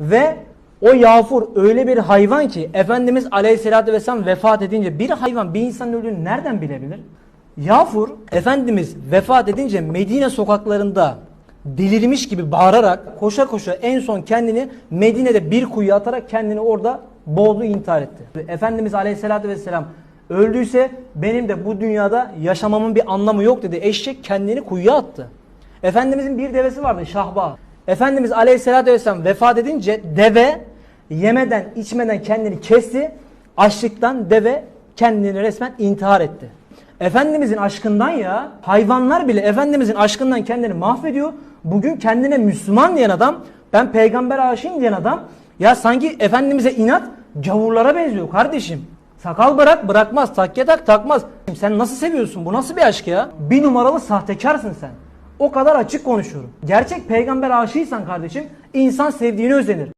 Ve o yağfur öyle bir hayvan ki Efendimiz Aleyhisselatü Vesselam vefat edince bir hayvan bir insanın öldüğünü nereden bilebilir? Yağfur Efendimiz vefat edince Medine sokaklarında delirmiş gibi bağırarak koşa koşa en son kendini Medine'de bir kuyuya atarak kendini orada boğdu intihar etti. Efendimiz Aleyhisselatü Vesselam öldüyse benim de bu dünyada yaşamamın bir anlamı yok dedi. Eşek kendini kuyuya attı. Efendimizin bir devesi vardı Şahba. Efendimiz Aleyhisselatü Vesselam vefat edince deve yemeden içmeden kendini kesti. Açlıktan deve kendini resmen intihar etti. Efendimizin aşkından ya hayvanlar bile Efendimizin aşkından kendini mahvediyor. Bugün kendine Müslüman diyen adam ben peygamber aşığım diyen adam ya sanki Efendimiz'e inat gavurlara benziyor kardeşim. Sakal bırak bırakmaz takke tak takmaz. Sen nasıl seviyorsun bu nasıl bir aşk ya? Bir numaralı sahtekarsın sen. O kadar açık konuşuyorum. Gerçek peygamber aşığıysan kardeşim insan sevdiğini özenir.